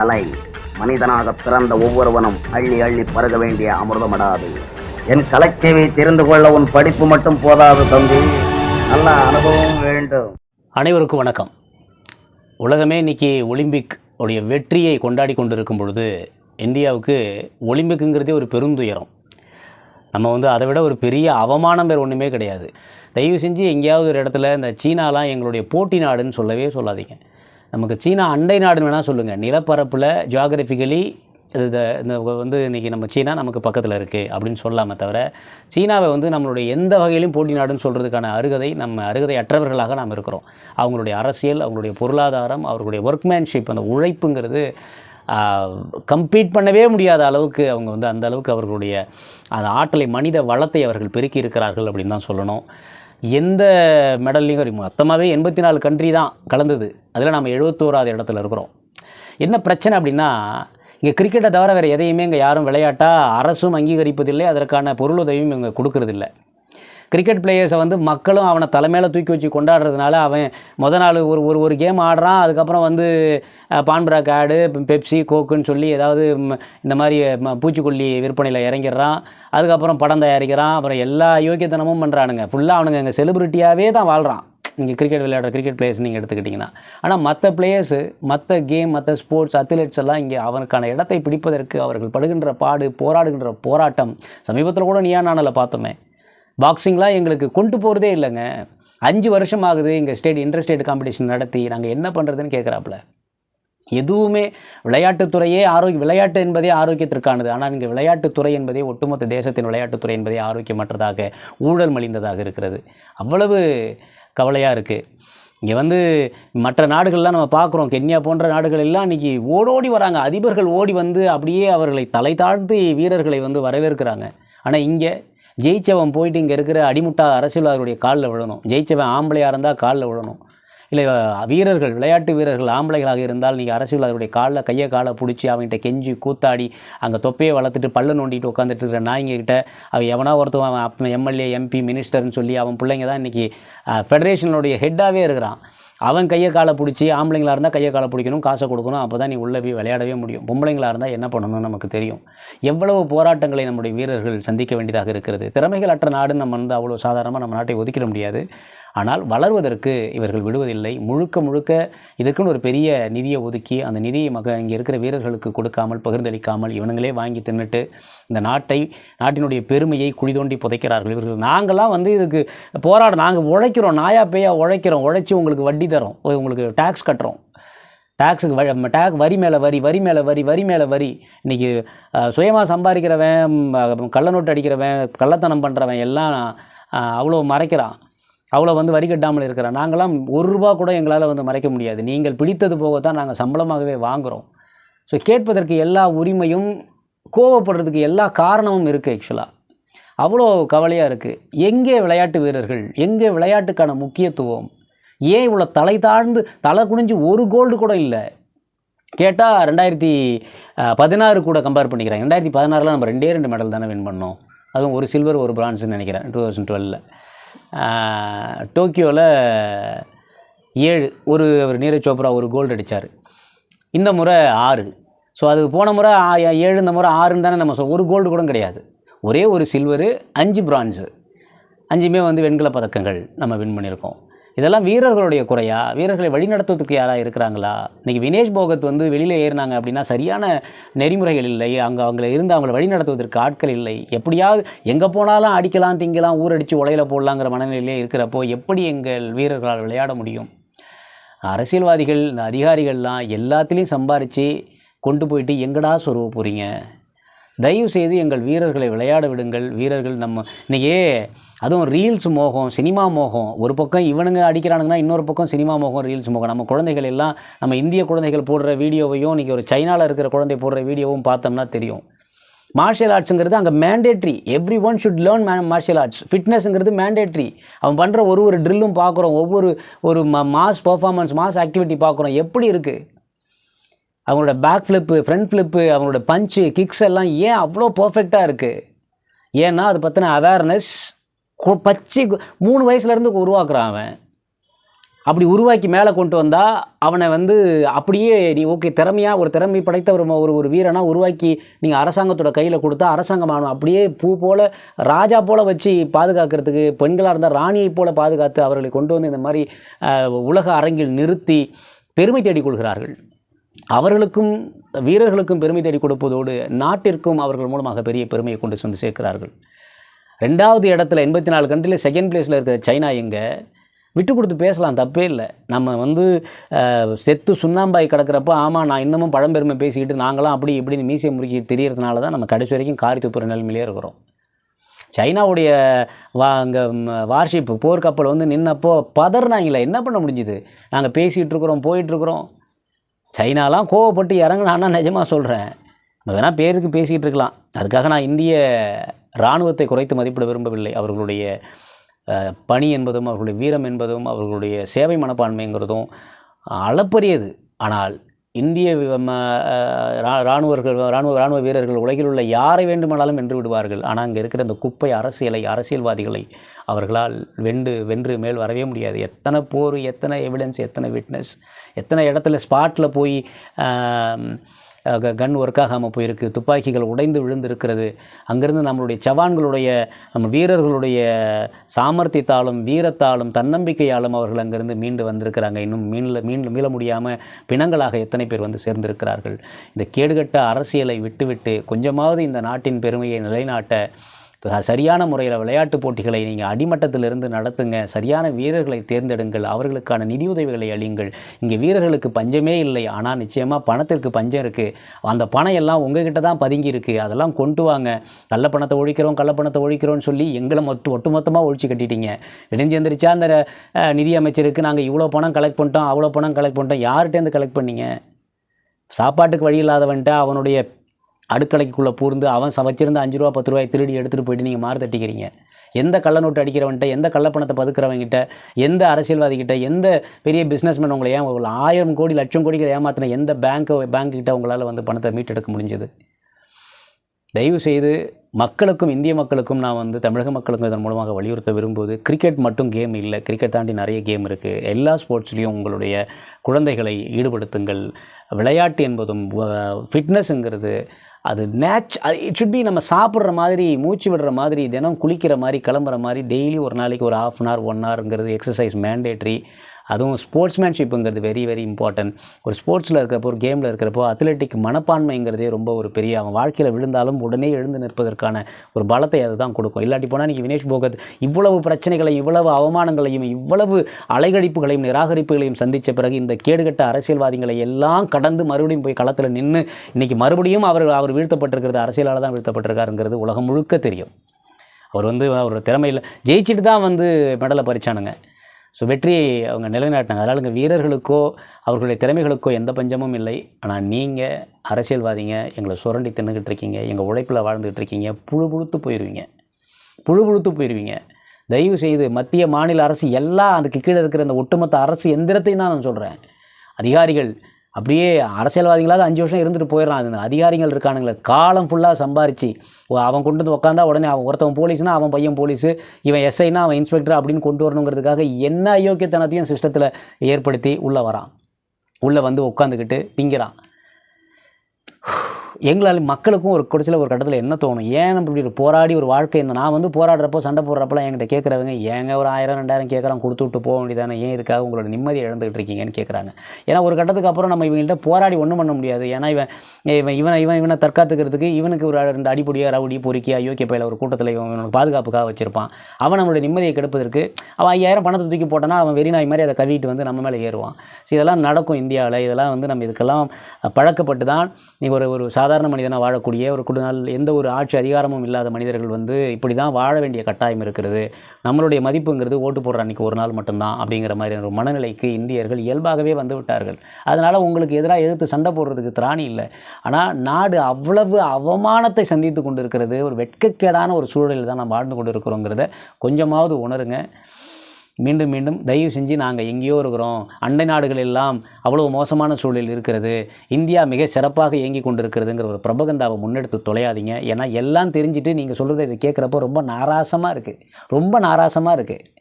கலை மனிதனாக பிறந்த ஒவ்வொருவனும் அள்ளி அள்ளி பருக வேண்டிய அமிர்தமடாது. என் கலைச்சேவை தெரிந்து கொள்ள உன் படிப்பு மட்டும் போதாது தம்பி. நல்ல அனுபவம் வேண்டும். அனைவருக்கும் வணக்கம். உலகமே இன்னைக்கு ஒலிம்பிக் உடைய வெற்றியை கொண்டாடி கொண்டிருக்கும் பொழுது இந்தியாவுக்கு ஒலிம்பிக்குங்கிறதே ஒரு பெருந்துயரம் நம்ம வந்து அதை விட ஒரு பெரிய அவமானம் வேறு ஒன்றுமே கிடையாது. தயவு செஞ்சு எங்கேயாவது ஒரு இடத்துல இந்த சீனாலாம் எங்களுடைய போட்டி நாடுன்னு சொல்லவே சொல்லாதீங்க. நமக்கு சீனா அண்டை நாடுன்னு வேணால் சொல்லுங்கள் நிலப்பரப்பில் ஜியாகிரபிக்கலி இது இந்த வந்து இன்றைக்கி நம்ம சீனா நமக்கு பக்கத்தில் இருக்குது அப்படின்னு சொல்லாமே தவிர சீனாவை வந்து நம்மளுடைய எந்த வகையிலும் போட்டி நாடுன்னு சொல்கிறதுக்கான அருகதை நம்ம அருகதை அற்றவர்களாக நாம் இருக்கிறோம். அவங்களுடைய அரசியல் அவங்களுடைய பொருளாதாரம் அவர்களுடைய ஒர்க்மேன்ஷிப் அந்த உழைப்புங்கிறது கம்ப்ளீட் பண்ணவே முடியாத அளவுக்கு அவங்க வந்து அந்த அளவுக்கு அவர்களுடைய அந்த ஆற்றலை மனித வளத்தை அவர்கள் பெருக்கி இருக்கிறார்கள் அப்படின்னு தான் சொல்லணும். எந்த மெடல்லையும் மொத்தமாகவே எண்பத்தி நாலு கண்ட்ரி தான் கலந்தது. அதில் நம்ம எழுபத்தோராது இடத்துல இருக்கிறோம். என்ன பிரச்சனை அப்படின்னா இங்கே கிரிக்கெட்டை தவிர வேறு எதையுமே இங்கே யாரும் விளையாட்டாக அரசும் அங்கீகரிப்பதில்லை அதற்கான பொருளுதவியும் இங்கே கொடுக்கறதில்ல. கிரிக்கெட் பிளேயர்ஸை வந்து மக்களும் அவனை தலைமையில் தூக்கி வச்சு கொண்டாடுறதுனால அவன் முத நாள் ஒரு ஒரு ஒரு கேம் ஆடுறான். அதுக்கப்புறம் வந்து அஹ், பான்பராக் ஆடு பெப்சி கோக்குன்னு சொல்லி ஏதாவது இந்த மாதிரி ம, பூச்சிக்கொல்லி விற்பனையில் இறங்கிடுறான். அதுக்கப்புறம் படம் தயாரிக்கிறான். அப்புறம் எல்லா யோக்கியத்தனமும் பண்ணுறானுங்க ஃபுல்லாக அவனுங்க இங்கே செலிப்ரிட்டியாகவே தான் வாழ்கிறான் நீங்கள் கிரிக்கெட் விளையாடுற கிரிக்கெட் பிளேயர்ஸ் நீங்கள் எடுத்துக்கிட்டிங்கன்னா. ஆனால் மற்ற பிளேயர்ஸு மற்ற கேம் மற்ற ஸ்போர்ட்ஸ் அத்லெட்ஸ் எல்லாம் இங்கே அவனுக்கான இடத்தை பிடிப்பதற்கு அவர்கள் படுகின்ற பாடு போராடுகின்ற போராட்டம். சமீபத்தில் கூட நீயா நானில் பார்த்தோமே. பாக்ஸிங்லாம் எங்களுக்கு கொண்டு போகிறதே இல்லைங்க. அஞ்சு வருஷம் ஆகுது இங்கே ஸ்டேட் இன்டர் ஸ்டேட் காம்படிஷன் நடத்தி நாங்கள் என்ன பண்ணுறதுன்னு கேட்குறாப்புல எதுவுமே விளையாட்டுத்துறையே ஆரோக்கிய விளையாட்டு என்பதே ஆரோக்கியத்திற்கானது. ஆனால் இங்கே விளையாட்டுத்துறை என்பதே ஒட்டுமொத்த தேசத்தின் விளையாட்டுத்துறை என்பதே ஆரோக்கியமற்றதாக ஊழல் மலிந்ததாக இருக்கிறது. அவ்வளவு கவலையாக இருக்குது இங்கே வந்து மற்ற நாடுகள்லாம் நம்ம பார்க்குறோம் கென்யா போன்ற நாடுகள் எல்லாம் இன்றைக்கி ஓடோடி வராங்க. அதிபர்கள் ஓடி வந்து அப்படியே அவர்களை தலை தாழ்த்தி வீரர்களை வந்து வரவேற்கிறாங்க. ஆனால் இங்கே ஜெயிச்சவன் போயிட்டு இங்கே இருக்கிற அடிமுட்டா அரசியல்வாதிகளுடைய காலில் விழணும். ஜெயிச்சவன் ஆம்பளையாக இருந்தால் காலில் விழணும். இல்லை வீரர்கள் விளையாட்டு வீரர்கள் ஆம்பளைகளாக இருந்தால் நீங்கள் அரசியல்வாதிகளுடைய காலில் கையை காலை பிடிச்சி அவன்கிட்ட கெஞ்சி கூத்தாடி அங்கே தொப்பையை வளர்த்துட்டு பல்ல நோண்டிட்டு உட்காந்துட்டு இருக்கிற நாய்ங்ககிட்ட அவன் எவனா ஒருத்தவன் அவன் எம்எல்ஏ எம்பி மினிஸ்டர்னு சொல்லி அவன் பிள்ளைங்க தான் இன்றைக்கி ஃபெடரேஷனுடைய ஹெட்டாகவே இருக்கிறான். அவன் கையை காலை பிடிச்சி ஆம்பளைங்களா இருந்தால் கையை காலை பிடிக்கணும் காசை கொடுக்கணும் அப்போ தான் நீ உள்ளே போய் விளையாடவே முடியும். பொம்பளைங்களா இருந்தால் என்ன பண்ணணும்னு நமக்கு தெரியும். எவ்வளவு போராட்டங்களை நம்முடைய வீரர்கள் சந்திக்க வேண்டியதாக இருக்கிறது. திறமைகள் அற்ற நாடுன்னு நம்ம வந்து அவ்வளோ சாதாரணமாக நம்ம நாட்டை ஒதுக்கிட முடியாது. ஆனால் வளர்வதற்கு இவர்கள் விடுவதில்லை. முழுக்க முழுக்க இதுக்குன்னு ஒரு பெரிய நிதியை ஒதுக்கி அந்த நிதியை மக இங்கே இருக்கிற வீரர்களுக்கு கொடுக்காமல் பகிர்ந்தளிக்காமல் இவனுங்களே வாங்கி தின்னுட்டு இந்த நாட்டை நாட்டினுடைய பெருமையை குழி தோண்டி புதைக்கிறார்கள். இவர்கள் நாங்களாம் வந்து இதுக்கு போராட நாங்கள் உழைக்கிறோம் நாயா பேயா உழைக்கிறோம் உழைச்சி உங்களுக்கு வட்டி தரோம் உங்களுக்கு டேக்ஸ் கட்டுறோம். டேக்ஸுக்கு டேக் வரி மேலே வரி வரி மேலே வரி வரி மேலே வரி. இன்றைக்கி சுயமாக சம்பாதிக்கிறவன் கள்ளநோட்டு கள்ள நோட்டு அடிக்கிறவன் கள்ளத்தனம் பண்ணுறவன் எல்லாம் அவ்வளோ மறைக்கிறான். அவ்வளோ வந்து வரி கட்டாமல் இருக்கிறான் நாங்களாம் ஒரு ரூபா கூட எங்களால் வந்து மறைக்க முடியாது. நீங்கள் பிடித்தது போக தான் நாங்கள் சம்பளமாகவே வாங்குகிறோம் ஸோ கேட்பதற்கு எல்லா உரிமையும் கோவப்படுறதுக்கு எல்லா காரணமும் இருக்குது ஆக்சுவலாக அவ்வளோ கவலையாக இருக்குது எங்கே விளையாட்டு வீரர்கள் எங்கே விளையாட்டுக்கான முக்கியத்துவம்? ஏன் இவ்வளோ தலை தாழ்ந்து தலை குனிஞ்சு ஒரு கோல்டு கூட இல்லை? கேட்டால் ரெண்டாயிரத்தி பதினாறு கூட கம்பேர் பண்ணிக்கிறேன் ரெண்டாயிரத்தி பதினாறில் நம்ம ரெண்டே ரெண்டு மெடல் தானே வின் பண்ணோம். அதுவும் ஒரு சில்வர் ஒரு பிரான்ஸ்னு நினைக்கிறேன் டூ தௌசண்ட் டுவெலில் டோக்கியோவில் ஏழு ஒரு அவர் நீரஜ் சோப்ரா ஒரு கோல்டு அடித்தார் இந்த முறை ஆறு. ஸோ அது போன முறை ஏழு இந்த முறை ஆறுன்னு தானே நம்ம சொல் ஒரு கோல்டு கூட கிடையாது. ஒரே ஒரு சில்வரு அஞ்சு பிரான்ஸு அஞ்சுமே வந்து வெண்கல பதக்கங்கள் நம்ம வின் பண்ணியிருக்கோம். இதெல்லாம் வீரர்களுடைய குறையா? வீரர்களை வழிநடத்துவதற்கு யாராக இருக்கிறாங்களா? இன்றைக்கி வினேஷ் போகத் வந்து வெளியில் ஏறினாங்க அப்படின்னா சரியான நெறிமுறைகள் இல்லை. அங்கே அவங்கள இருந்து அவங்கள வழிநடத்துவதற்கு ஆட்கள் இல்லை. எப்படியாவது எங்கே போனாலும் அடிக்கலாம் திங்கலாம் ஊரடித்து உலையில போடலாங்கிற மனநிலையிலே இருக்கிறப்போ எப்படி எங்கள் வீரர்களால் விளையாட முடியும்? அரசியல்வாதிகள் இந்த அதிகாரிகள்லாம் எல்லாத்துலேயும் சம்பாரித்து கொண்டு போயிட்டு எங்கடா சொருவ போகிறீங்க தயவு செய்து எங்கள் வீரர்களை விளையாட விடுங்கள். வீரர்கள் நம்ம இன்றைக்கே அதுவும் ரீல்ஸ் மோகம் சினிமா மோகம். ஒரு பக்கம் இவனுங்க அடிக்கிறானுங்கன்னா இன்னொரு பக்கம் சினிமா மோகம் ரீல்ஸ் மோகம். நம்ம குழந்தைகள் எல்லாம் நம்ம இந்திய குழந்தைகள் போடுற வீடியோவையும் இன்றைக்கி ஒரு சைனாவில் இருக்கிற குழந்தை போடுற வீடியோவும் பார்த்தோம்னா தெரியும். மார்ஷியல் ஆர்ட்ஸுங்கிறது அங்கே mandatory everyone should learn may martial arts ஃபிட்னஸ்ங்கிறது mandatory அவன் பண்ணுற ஒரு ஒரு ட்ரில்லும் பார்க்குறோம். ஒவ்வொரு ஒரு மாஸ் பர்ஃபார்மன்ஸ் மாஸ் ஆக்டிவிட்டி பார்க்குறோம். எப்படி இருக்குது அவங்களோட பேக் ஃப்ளிப்பு ஃப்ரண்ட் ஃப்ளிப்பு அவங்களோட பஞ்சு கிக்ஸ் எல்லாம் ஏன் அவ்வளோ பர்ஃபெக்டாக இருக்குது ஏன்னா அது பற்றின அவேர்னஸ் பச்சை மூணு வயசுலேருந்து உருவாக்குறான் அவன். அப்படி உருவாக்கி மேலே கொண்டு வந்தால் அவனை வந்து அப்படியே நீ ஓகே திறமையாக ஒரு திறமை படைத்த ஒரு ஒரு ஒரு வீரனாக உருவாக்கி நீங்கள் அரசாங்கத்தோட கையில் கொடுத்தா அரசாங்கம் அவனை அப்படியே பூ போல் ராஜா போல் வச்சு பாதுகாக்கிறதுக்கு பெண்களாக இருந்தால் ராணியை போல் பாதுகாத்து அவர்களை கொண்டு வந்து இந்த மாதிரி உலக அரங்கில் நிறுத்தி பெருமை தேடிக் கொள்கிறார்கள். அவர்களுக்கும் வீரர்களுக்கும் பெருமை தேடி கொடுப்பதோடு நாட்டிற்கும் அவர்கள் மூலமாக பெரிய பெருமையை கொண்டு சென்று சேர்க்கிறார்கள். ரெண்டாவது இடத்துல எண்பத்தி நாலு கண்ட்ரியில் செகண்ட் பிளேஸில் இருக்கிற சைனா எங்கே? விட்டு கொடுத்து பேசலாம் தப்பே இல்லை. நம்ம வந்து செத்து சுண்ணாம்பாய் கிடக்கிறப்ப ஆமாம் நான் இன்னமும் பழம்பெருமை பேசிக்கிட்டு நாங்களாம் அப்படி இப்படின்னு மீசை முறுக்கி தெரியறதுனால தான் நம்ம கடைசி வரைக்கும் காரி துப்புற நிலைமையிலே இருக்கிறோம். சைனாவுடைய வா அங்கே வார்ஷிப் போர்க்கப்பல் வந்து நின்னப்போ பதறினாங்களே என்ன பண்ண முடிஞ்சுது? நாங்கள் பேசிகிட்டு இருக்கிறோம் போயிட்டுருக்குறோம் சைனாலாம் கோவப்பட்டு இறங்கினான்னா நிஜமாக சொல்கிறேன் நம்ம வேணால் பேருக்கு பேசிகிட்டு இருக்கலாம். அதுக்காக நான் இந்திய இராணுவத்தை குறைத்து மதிப்பிட விரும்பவில்லை. அவர்களுடைய பணி என்பதும் அவர்களுடைய வீரம் என்பதும் அவர்களுடைய சேவை மனப்பான்மைங்கிறதும் அளப்பரியது. ஆனால் இந்திய ம, ரா- இராணுவர்கள் இராணுவ இராணுவ வீரர்கள் உலகில் உள்ள யாரை வேண்டுமானாலும் வென்று விடுவார்கள். ஆனால் அங்கே இருக்கிற அந்த குப்பை அரசியலை அரசியல்வாதிகளை அவர்களால் வென்று வென்று மேல் வரவே முடியாது. எத்தனை போர் எத்தனை எவிடன்ஸ் எத்தனை விட்னஸ் எத்தனை இடத்துல ஸ்பாட்டில் போய் கன் ஒர்க் ஆகாமல் போயிருக்கு துப்பாக்கிகள் உடைந்து விழுந்திருக்கிறது. அங்கேருந்து நம்மளுடைய ஜவான்களுடைய நம்ம வீரர்களுடைய சாமர்த்தியத்தாலும் வீரத்தாலும் தன்னம்பிக்கையாலும் அவர்கள் அங்கேருந்து மீண்டு வந்திருக்கிறாங்க. இன்னும் மீள மீண்டு மீள முடியாமல் பிணங்களாக எத்தனை பேர் வந்து சேர்ந்திருக்கிறார்கள். இந்த கேடுகட்ட அரசியலை விட்டுவிட்டு கொஞ்சமாவது இந்த நாட்டின் பெருமையை நிலைநாட்ட சரியான முறையில் விளையாட்டுப் போட்டிகளை நீங்கள் அடிமட்டத்திலிருந்து நடத்துங்க. சரியான வீரர்களை தேர்ந்தெடுங்கள். அவர்களுக்கான நிதியுதவிகளை அளியுங்கள். இங்கே வீரர்களுக்கு பஞ்சமே இல்லை. ஆனால் நிச்சயமாக பணத்திற்கு பஞ்சம் இருக்குது அந்த பணம் எல்லாம் உங்ககிட்ட தான் பதுங்கி இருக்குது அதெல்லாம் கொண்டு வாங்க. நல்ல பணத்தை ஒழிக்கிறோம் கள்ள பணத்தை ஒழிக்கிறோம்னு சொல்லி எங்களை மொத்த ஒட்டுமொத்தமாக ஒழிச்சு கட்டிட்டீங்க. இடிஞ்சு எந்திரிச்சா அந்த நிதியமைச்சருக்கு நிதி அமைச்சருக்கு நாங்கள் இவ்வளோ பணம் கலெக்ட் பண்ணிட்டோம் அவ்வளோ பணம் கலெக்ட் பண்ணிட்டோம். யார்கிட்டேருந்து கலெக்ட் பண்ணீங்க? சாப்பாட்டுக்கு வழி இல்லாதவன்ட்டு அவனுடைய அடுக்கலைக்குள்ளே பூர்ந்து அவன் சமைச்சிருந்த அஞ்சு ரூபா பத்து ரூபாய் திருடி எடுத்துகிட்டு போயிட்டு நீங்கள் மாறு தட்டிக்கிறீங்க. எந்த கள்ளநோட்டு அடிக்கிறவன்கிட்ட எந்த கள்ளப்பணத்தை பதுக்கிறவங்கிட்ட எந்த அரசியல்வாதிகிட்ட எந்த பெரிய பிஸ்னஸ்மேன் உங்களை ஏன் ஆயிரம் கோடி லட்சம் கோடிகள் ஏமாத்தின எந்த பேங்க் பேங்க் கிட்ட உங்களால் வந்து பணத்தை மீட்டெடுக்க முடிஞ்சது? தயவு செய்து மக்களுக்கும் இந்திய மக்களுக்கும் நான் வந்து தமிழக மக்களுக்கும் இதன் மூலமாக வலியுறுத்த விரும்புவது கிரிக்கெட் மட்டும் கேம் இல்லை. கிரிக்கெட் தாண்டி நிறைய கேம் இருக்குது எல்லா ஸ்போர்ட்ஸ்லேயும் உங்களுடைய குழந்தைகளை ஈடுபடுத்துங்கள். விளையாட்டு என்பதும் ஃபிட்னஸ்ங்கிறது அது நேச் இட் should பி நம்ம சாப்பிட்ற மாதிரி மூச்சு விடுற மாதிரி தினம் குளிக்கிற மாதிரி கிளம்புற மாதிரி டெய்லி ஒரு நாளைக்கு ஒரு ஆஃப் அன் ஹவர் ஒன் ஹவருங்கிறது எக்ஸசைஸ் மேண்டேட்ரி அதுவும் ஸ்போர்ட்ஸ்மேன்ஷிப்புங்கிறது வெரி வெரி இம்பார்ட்டன்ட் ஒரு ஸ்போர்ட்ஸில் இருக்கிறப்போ ஒரு கேமில் இருக்கிறப்போ அத்லெட்டிக் மனப்பான்மைங்கிறதே ரொம்ப ஒரு பெரிய அவன் வாழ்க்கையில் விழுந்தாலும் உடனே எழுந்து நிற்பதற்கான ஒரு பலத்தை அதுதான் கொடுக்கும். இல்லாட்டி போனால் இன்றைக்கி வினேஷ் போகத் இவ்வளவு பிரச்சனைகளையும் இவ்வளவு அவமானங்களையும் இவ்வளவு அலைகழிப்புகளையும் நிராகரிப்புகளையும் சந்தித்த பிறகு இந்த கேடுகட்ட அரசியல்வாதிகளை எல்லாம் கடந்து மறுபடியும் போய் களத்தில் நின்று இன்னைக்கு மறுபடியும் அவர் அவர் வீழ்த்தப்பட்டிருக்கிறது அரசியலால் தான் வீழ்த்தப்பட்டிருக்காருங்கிறது உலகம் முழுக்க தெரியும். அவர் வந்து அவர் திறமையில் ஜெயிச்சுட்டு தான் வந்து மெடலை பறிச்சானுங்க. ஸோ வெற்றியை அவங்க நிலைநாட்டினாங்க. அதனால் எங்கள் வீரர்களுக்கோ அவர்களுடைய திறமைகளுக்கோ எந்த பஞ்சமும் இல்லை. ஆனால் நீங்கள் அரசியல்வாதிங்க எங்களை சுரண்டி தின்னுக்கிட்டு இருக்கீங்க எங்கள் உழைப்பில் வாழ்ந்துக்கிட்டு இருக்கீங்க புழு புழுத்து போயிடுவீங்க புழு புழுத்து போயிடுவீங்க தயவு செய்து மத்திய மாநில அரசு எல்லாம் அதுக்கு கீழே இருக்கிற இந்த ஒட்டுமொத்த அரசு எந்திரத்தையும் தான் நான் சொல்கிறேன் அதிகாரிகள் அப்படியே அரசியல்வாதிகளாவது அஞ்சு வருஷம் இருந்துட்டு போயிடறான் அது அதிகாரிகள் இருக்கானுங்களே. காலம் ஃபுல்லாக சம்பாரிச்சு. ஓ, அவன் கொண்டு வந்து உட்காந்தா உடனே அவன் ஒருத்தவன் போலீஸ்னா அவன் பையன் போலீஸு இவன் எஸ்ஐனா அவன் இன்ஸ்பெக்டர் அப்படின்னு கொண்டு வரணுங்கிறதுக்காக என்ன அயோக்கியத்தனத்தையும் சிஸ்டத்தில் ஏற்படுத்தி உள்ளே வரான். உள்ளே வந்து உட்காந்துக்கிட்டு திங்கிறான். எங்களால் மக்களுக்கும் ஒரு குடிசில் ஒரு கட்டத்தில் என்ன தோணும்? ஏன் நம்ம இப்படி ஒரு போராடி ஒரு வாழ்க்கை இந்த நான் வந்து போராடுறப்போ சண்டை போடுறப்பலாம் என்கிட்ட கேட்குறவங்க ஏங்க ஒரு ஆயிரம் ரெண்டாயிரம் கேட்குறான் கொடுத்து விட்டு போக வேண்டியதானே? ஏன் இதுக்காக உங்களோட நிம்மதியை இழந்துகிட்டு இருக்கீங்கன்னு கேட்குறாங்க ஏன்னா ஒரு கட்டத்துக்கு அப்புறம் நம்ம இவங்கள்ட்ட போராடி ஒன்றும் பண்ண முடியாது. ஏன்னா இவன் இவன் இவனை இவன் இவனை தற்காத்துக்கிறதுக்கு இவனுக்கு ஒரு ரெண்டு அடிப்படியாக ரவுடி பொறுக்கி அயோக்கிய பயில ஒரு கூட்டத்தில் இவன் இவனுக்கு பாதுகாப்புக்காக வச்சிருப்பான். அவன் நம்மளுடைய நிம்மதியை கெடுப்பதற்கு அவன் ஐயாயிரம் பணத்தை தூக்கி போட்டானா அவன் வெறிநாய் மாதிரி அதை கழுவிட்டு வந்து நம்ம மேலே ஏறுவான். ஸோ இதெல்லாம் நடக்கும் இந்தியாவில். இதெல்லாம் வந்து நம்ம இதுக்கெல்லாம் பழக்கப்பட்டு தான் நீங்கள் ஒரு ஒரு சாதாரண சாதாரண மனிதனாக வாழக்கூடிய ஒரு குடுநாள் எந்த ஒரு ஆட்சி அதிகாரமும் இல்லாத மனிதர்கள் வந்து இப்படி தான் வாழ வேண்டிய கட்டாயம் இருக்கிறது. நம்மளுடைய மதிப்புங்கிறது ஓட்டு போடுற அன்றைக்கி ஒரு நாள் மட்டும்தான் அப்படிங்கிற மாதிரி ஒரு மனநிலைக்கு இந்தியர்கள் இயல்பாகவே வந்து விட்டார்கள். அதனால் உங்களுக்கு எதிராக எதிர்த்து சண்டை போடுறதுக்கு திராணி இல்லை. ஆனால் நாடு அவ்வளவு அவமானத்தை சந்தித்து கொண்டு இருக்கிறது ஒரு வெட்கக்கேடான ஒரு சூழலில் தான் நம்ம வாழ்ந்து கொண்டு இருக்கிறோங்கிறத கொஞ்சமாவது உணருங்க. மீண்டும் மீண்டும் தயவு செஞ்சு நாங்கள் எங்கேயோ இருக்கிறோம். அண்டை நாடுகள் எல்லாம் அவ்வளோ மோசமான சூழல் இருக்கிறது. இந்தியா மிக சிறப்பாக இயங்கி கொண்டிருக்கிறதுங்கிற ஒரு பிரபகந்தாவை முன்னெடுத்து தொலையாதீங்க. ஏன்னா எல்லாம் தெரிஞ்சுட்டு நீங்கள் சொல்கிறத இதை கேட்குறப்போ ரொம்ப நாராசமாக இருக்குது ரொம்ப நாராசமாக இருக்குது